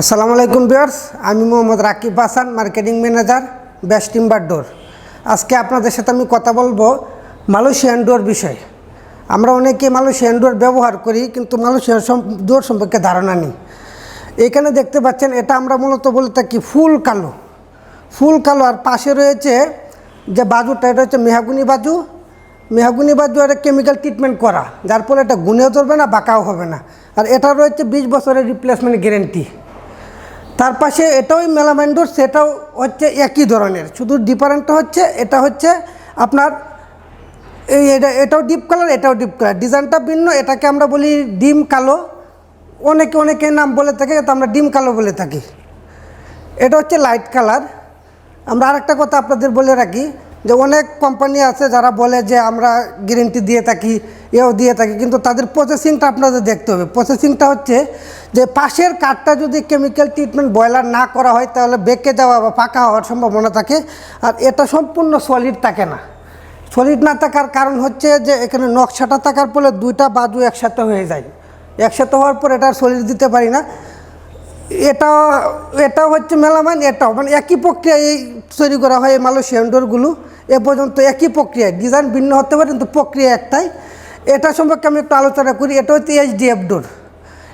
আসসালামু আলাইকুম বিয়ার্স আমি Mohammad Rakib Hasan, marketing manager, best timber door আজকে আপনাদের সাথে আমি কথা বলব মালয়েশিয়ান ডোর বিষয়ে। আমরা অনেকে মালয়েশিয়ান ডোর ব্যবহার করি, কিন্তু মালয়েশিয়ান ডোর সম্পর্কে ধারণা নেই। এখানে দেখতে পাচ্ছেন, এটা আমরা মূলত বলে থাকি ফুল কালো। ফুল কালো, আর পাশে রয়েছে যে বাজুটা, এটা হচ্ছে মেহাগুনি বাজু। মেহাগুনি বাজু এটা কেমিক্যাল ট্রিটমেন্ট করা, যার ফলে এটা গুনেও ধরবে না, বাঁকাও হবে না। আর এটা রয়েছে বিশ বছরের রিপ্লেসমেন্ট গ্যারেন্টি তার পাশে এটাও মেলামাইন্ডোর সেটাও হচ্ছে একই ধরনের। শুধু ডিফারেন্টটা হচ্ছে, এটা হচ্ছে আপনার এই এটা, এটাও ডিপ কালার এটাও ডিপ কালার ডিজাইনটা ভিন্ন, এটাকে আমরা বলি ডিম কালো। অনেকে অনেকে নাম বলে থাকে তো আমরা ডিম কালো বলে থাকি। এটা হচ্ছে লাইট কালার আমরা আরেকটা কথা আপনাদের বলে রাখি যে অনেক কোম্পানি আছে যারা বলে যে আমরা গ্যারেন্টি দিয়ে থাকি। এও দিয়ে থাকে। কিন্তু তাদের প্রসেসিংটা আপনাদের দেখতে হবে। প্রসেসিংটা হচ্ছে যে পাশের কাঠটা যদি কেমিক্যাল ট্রিটমেন্ট বয়লার না করা হয়, তাহলে বেঁকে যাওয়া বা পাকা হওয়ার সম্ভাবনা থাকে। আর এটা সম্পূর্ণ সলিড থাকে না। সলিড না থাকার কারণ হচ্ছে যে এখানে নকশাটা থাকার ফলে দুইটা বাজু একসাথে হয়ে যায়। একসাথে হওয়ার পর এটা সলিড দিতে পারি না। এটা এটা হচ্ছে মেলামাইন, এটাও। মানে একই প্রক্রিয়ায় তৈরি করা হয় এই মালয়েশিয়ান ডোরগুলো। এ পর্যন্ত একই প্রক্রিয়ায়। ডিজাইন ভিন্ন হতে পারে, কিন্তু প্রক্রিয়া একটাই। এটা সম্পর্কে আমি একটু আলোচনা করি, এটা হচ্ছে এইচডিএফ ডোর।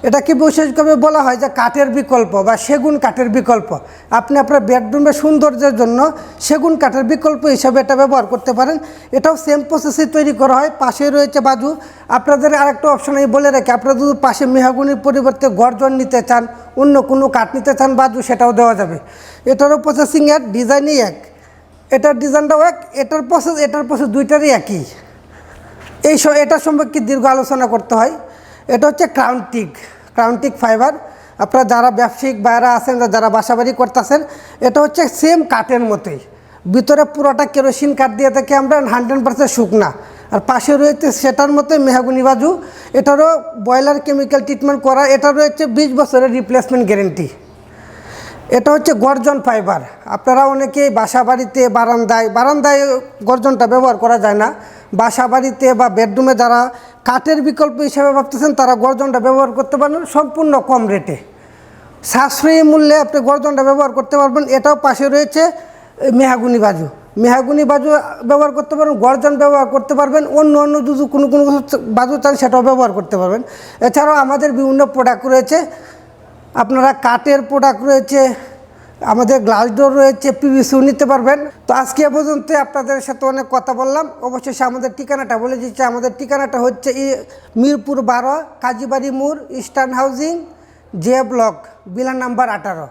এটাকে বিশেষভাবে বলা হয় যে কাঠের বিকল্প বা সেগুন কাঠের বিকল্প? আপনি আপনার বেডরুমের সৌন্দর্যের জন্য সেগুন কাঠের বিকল্প হিসাবে এটা ব্যবহার করতে পারেন। এটাও সেম প্রসেসে তৈরি করা হয়, পাশে রয়েছে বাজু। আপনাদের আরেকটা অপশন আমি বলে রাখি, আপনারা যদি পাশে মেহাগুনির পরিবর্তে গর্জন নিতে চান, অন্য কোনো কাঠ নিতে চান, বাজু সেটাও দেওয়া যাবে। এটারও প্রসেসিং এক ডিজাইনই এক। এটার ডিজাইনটাও এক, এটার প্রসেস এটার প্রসেস দুইটারই একই। এই এটা সম্পর্কে দীর্ঘ আলোচনা করতে হয়। এটা হচ্ছে ক্রাউনটিক ক্রাউনটিক ফাইবার আপনারা যারা ব্যবসায়িক বাইরা আছেন যারা বাসাবাড়ি করতেছেন, এটা হচ্ছে সেম কাঠের মতোই। ভিতরে পুরোটা কেরোসিন কাঠ দিয়ে থাকে আমরা হান্ড্রেড পার্সেন্ট শুকনা। আর পাশে রয়েছে সেটার মতোই মেহাগুনি বাজু। এটারও ব্রয়লার কেমিক্যাল ট্রিটমেন্ট করা, এটা রয়েছে বিশ বছরের রিপ্লেসমেন্ট গ্যারেন্টি এটা হচ্ছে গর্জন ফাইবার আপনারা অনেকেই বাসা বাড়িতে বারান্দায় বারান্দায় গর্জনটা ব্যবহার করা যায় না। বাসা বাড়িতে বা বেডরুমে যারা কাঠের বিকল্প হিসেবে ভাবতেছেন, তারা গর্জনটা ব্যবহার করতে পারবেন সম্পূর্ণ কম রেটে। সাশ্রয়ী মূল্যে আপনি গর্জনটা ব্যবহার করতে পারবেন। এটাও পাশে রয়েছে মেহাগুনি বাজু। মেহাগুনি বাজু ব্যবহার করতে পারবেন, গর্জন ব্যবহার করতে পারবেন, অন্য অন্য যদি কোনো কোনো বাজু চান সেটাও ব্যবহার করতে পারবেন। এছাড়াও আমাদের বিভিন্ন প্রোডাক্ট রয়েছে। আপনারা কাঠের প্রোডাক্ট রয়েছে আমাদের গ্লাস ডোর রয়েছে পিভিসিও নিতে পারবেন। তো আজকে পর্যন্ত আপনাদের সাথে অনেক কথা বললাম। অবশেষে আমাদের ঠিকানাটা বলে দিচ্ছে। আমাদের ঠিকানাটা হচ্ছে মিরপুর বারো, কাজীবাড়ি মোড়, ইস্টার্ন হাউজিং, জে ব্লক, বিলা নাম্বার আঠারো।